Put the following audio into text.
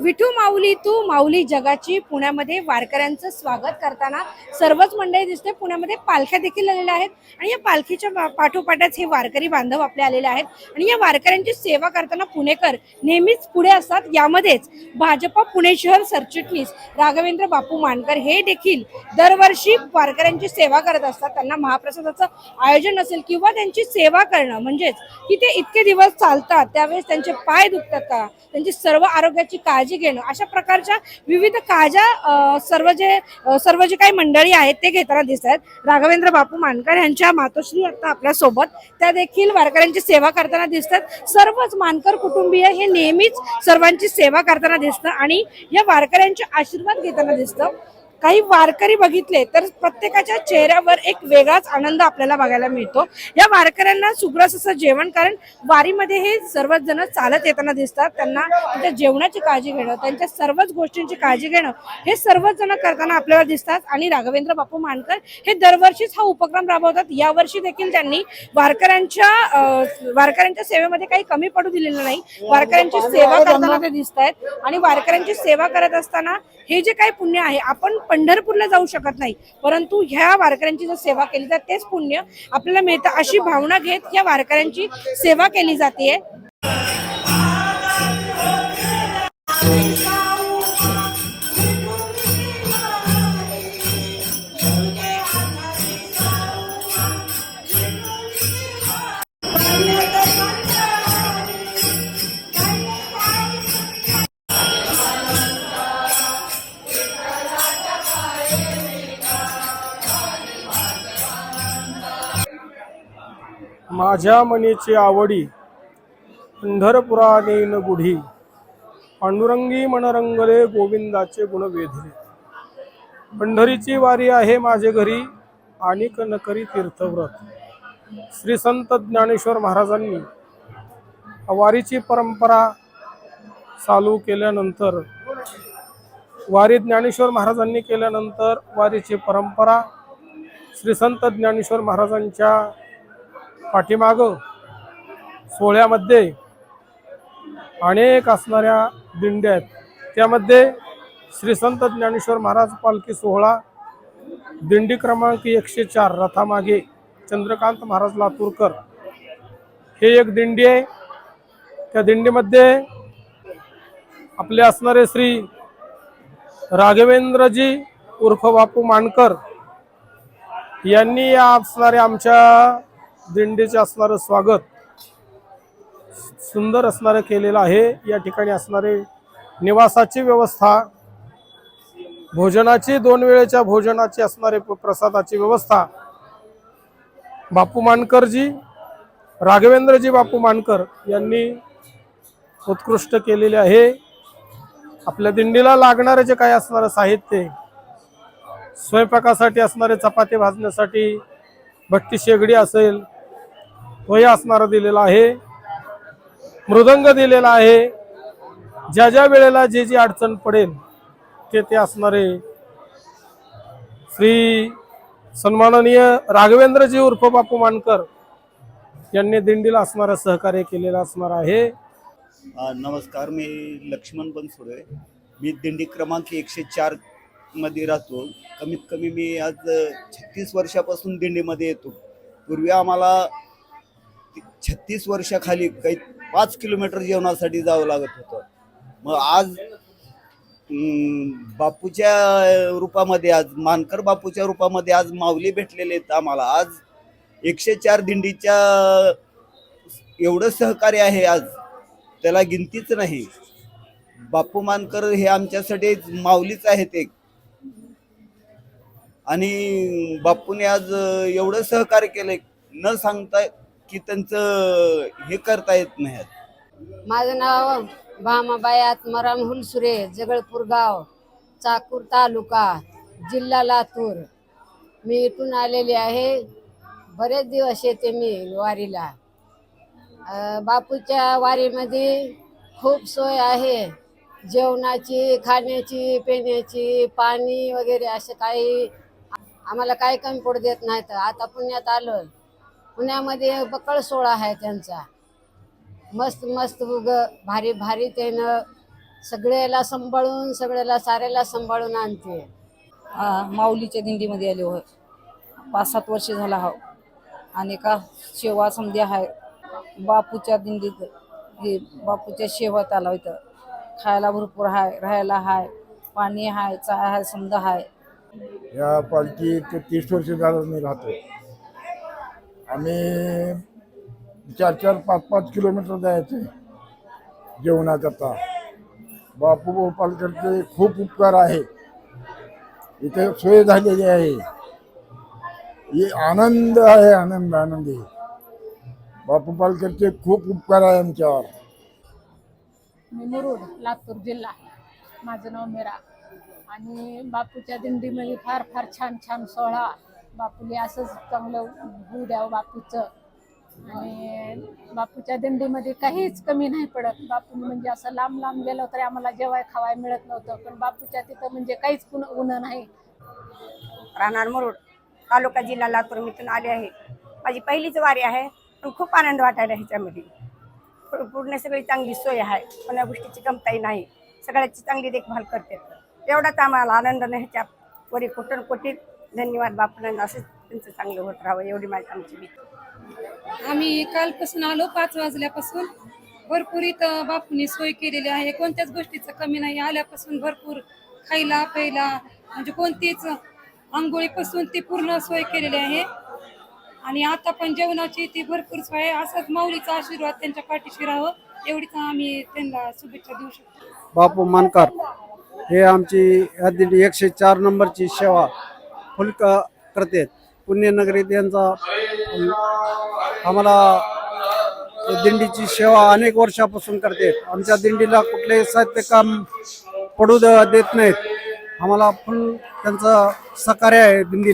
विठू माऊली तू माऊली जगाची पुण्यामध्ये वारकऱ्यांचं स्वागत करताना सर्वच मंडळी दिसते पुण्यामध्ये पालख्या देखील आलेल्या आहेत. आणि या पालखीच्या पाठोपाठच हे वारकरी बांधव आपले आलेले आहेत. आणि या वारकऱ्यांची सेवा करताना पुणेकर नेहमीच पुढे असतात. यामध्येच भाजपा पुणे शहर सरचिटणीस राघवेंद्र बापू मानकर हे देखील दरवर्षी वारकऱ्यांची सेवा करत असतात. त्यांना महाप्रसादाचं आयोजन असेल किंवा त्यांची सेवा करणं म्हणजेच की ते इतके दिवस चालतात त्यावेळेस त्यांचे पाय दुखतात का? त्यांची सर्व आरोग्याची काळजी काळजी घेणं. अशा प्रकारच्या विविध काळजा सर्व जे सर्व जे काही मंडळी आहेत ते घेताना दिसत आहेत. राघवेंद्र बापू मानकर यांच्या मातोश्री आता आपल्यासोबत. त्या देखील वारकऱ्यांची सेवा करताना दिसतात सर्वच मानकर कुटुंबीय हे नेहमीच सर्वांची सेवा करताना दिसतं आणि या वारकऱ्यांचे आशीर्वाद घेताना दिसतं. काही वारकरी बघितले तर प्रत्येकाच्या चेहऱ्यावर एक वेगळाच आनंद आपल्याला बघायला मिळतो. या वारकऱ्यांना सुग्रस असं जेवण कारण वारीमध्ये हे सर्वच जण चालत येताना दिसतात. त्यांना त्यांच्या जेवणाची काळजी घेणं त्यांच्या सर्वच गोष्टींची काळजी घेणं हे सर्वच जण करताना आपल्याला दिसतात. आणि राघवेंद्र बापू मानकर हे दरवर्षीच हा उपक्रम राबवतात. यावर्षी देखील त्यांनी वारकऱ्यांच्या वारकऱ्यांच्या सेवेमध्ये काही कमी पडू दिलेलं नाही. वारकऱ्यांची सेवा करताना ते दिसत आहेत आणि वारकऱ्यांची सेवा करत असताना हे जे काही पुण्य आहे आपण पंढरपूरला जाऊ शकत नाही. परंतु ह्या वारकऱ्यांची जर सेवा केली जाते तेच पुण्य आपल्याला मिळतं अशी भावना घेत या वारकऱ्यांची सेवा केली जाते. माझ्या मनीची आवडी पंढरपुरानेन गुढी पांडुरंगी मनरंगले गोविंदाचे गुण वेधले. पंढरीची वारी आहे माझे घरी आणि नकरी तीर्थव्रत. श्री संत ज्ञानेश्वर महाराजांनी वारीची परंपरा चालू केल्यानंतर वारी ज्ञानेश्वर महाराजांनी केल्यानंतर वारीची परंपरा श्री संत ज्ञानेश्वर महाराजांच्या पाठीमाग सोहळ्यामध्ये अनेक असणाऱ्या दिंड्या आहेत. त्यामध्ये श्री संत ज्ञानेश्वर महाराज पालखी सोहळा दिंडी क्रमांक एकशे चार रथामागे चंद्रकांत महाराज लातूरकर. हे एक दिंडी आहे. त्या दिंडीमध्ये आपले असणारे श्री राघवेंद्रजी उर्फ बापू मानकर यांनी या असणाऱ्या आमच्या दिंडीचे असणारं स्वागत सुंदर असणारं केलेलं आहे. या ठिकाणी असणारे निवासाची व्यवस्था भोजनाची दोन वेळेच्या भोजनाची असणारे प्रसादाची व्यवस्था. बापू मानकरजी राघवेंद्रजी बापू मानकर यांनी उत्कृष्ट केलेले आहे. आपल्या दिंडीला लागणारे जे काही असणारं साहित्य स्वयंपाकासाठी असणारे चपाती भाजण्यासाठी भट्टी शेगडी असेल तोही असणारा दिलेला आहे मृदंग दिलेला आहे. ज्या ज्या वेळेला जे जी अडचण पडेल ते ते असणारे श्री सन्माननीय राघवेंद्रजी उर्फ बापू मानकर यांनी दिंडीला असणारं सहकार्य केलेलं असणार आहे. नमस्कार मी लक्ष्मण बनसुरे मी दिंडी क्रमांक एकशे चार मध्ये राहतो. कमीत कमी मी आज छत्तीस वर्षापासून दिंडीमध्ये येतो. पूर्वी आम्हाला छत्तीस वर्षाखाली काही पाच किलोमीटर जेवणासाठी जावं लागत होतं. मग आज बापूच्या रूपामध्ये आज मानकर बापूच्या रूपामध्ये आज माऊली भेटलेले आहेत आम्हाला. आज एकशे चार दिंडीच्या एवढं सहकार्य आहे आज. त्याला गिनतीच नाही. बापू मानकर हे आमच्यासाठी माऊलीच आहेत एक. आणि बापूने आज एवढं सहकार्य केलंय. न सांगता की त्यांचं हे करता येत नाही माझं नाव भामाबाई आत्माराम हुलसुरे जगळपूर गाव चाकूर तालुका जिल्हा लातूर. मी इथून आलेली आहे. बरेच दिवस येते मी वारीला. बापूच्या वारीमध्ये खूप सोय आहे. जेवणाची खाण्याची पिण्याची पाणी वगैरे असं काही आम्हाला काय कमी पडू देत नाही तर. आता पुण्यात आलो पुण्यामध्ये बकळ सोहळा आहे त्यांचा. मस्त मस्त उग भारी भारी त्यानं सगळ्याला सांभाळून सगळ्याला साऱ्याला सांभाळून आणते. हा माऊलीच्या दिंडीमध्ये आले हो पाच सात वर्ष झाला हा आणि का सेवा समधी आहे बापूच्या दिंडीत हे बापूच्या शेवात आला इथं खायला भरपूर आहे राहायला आहे पाणी आहे चाय आहे समजा आहे या पालखी तीस वर्ष झालं मी राहतो. आम्ही चार चार पाच पाच किलोमीटर जायचे जेवणाकरता बापू पालकरचे खूप उपकार आहे. इथे सोय झालेली आहे. ही आनंद आहे आनंद आनंदी. बापू पालकरचे खूप उपकार आहे आमच्यावर. मी मुरुड लातूर जिल्हा. माझं नाव मेरा. आणि बापूच्या दिंडीमध्ये फार फार छान छान सोहळा. बापूले असंच चांगलं होऊ द्यावं बापूचं. आणि बापूच्या दिंडीमध्ये काहीच कमी नाही पडत. बापूने म्हणजे असं लांब लांब गेलो तरी आम्हाला जेवाय खावाय मिळत नव्हतं. पण बापूच्या तिथं म्हणजे काहीच पुन उन्ह नाही. राहणार मुरुड. तालुका जिल्हा लातूर मिथून आले आहे. माझी पहिलीच वारी आहे पण खूप आनंद वाटायला ह्याच्यामध्ये. पूर्ण सगळी चांगली सोय आहे. कोणत्या गोष्टीची कमताई नाही. सगळ्याची चांगली देखभाल करते तेवढाच आम्हाला आनंद नाही. ह्याच्या वरी कोटन कोटी धन्यवाद बापूंना. असंच त्यांचं चांगलं होत राहावं एवढी माझी आमची भीती. आम्ही कालपासून आलो पाच वाजल्यापासून. भरपूर इथं बापूने सोय केलेली आहे. कोणत्याच गोष्टीचं कमी नाही. आल्यापासून भरपूर खायला प्यायला म्हणजे कोणतीच आंघोळीपासून ती पूर्ण सोय केलेली आहे. आणि आता पण जेवणाची ती भरपूर सोय आहे. असाच माऊलीचा आशीर्वाद त्यांच्या पाठीशी राहावं. एवढीच आम्ही त्यांना शुभेच्छा देऊ शकतो. बापू मानकर. हे आमची हद्दी दिंडी एकशे चार नंबरची सेवा फुलक करते. पुण्यनगरीत यांचा आम्हाला दिंडीची सेवा अनेक वर्षापासून करते. आमच्या दिंडीला कुठलेही साहित्य काम पडू द- देत नाहीत. आम्हाला फुल त्यांचं सहकार्य आहे दिंडीला.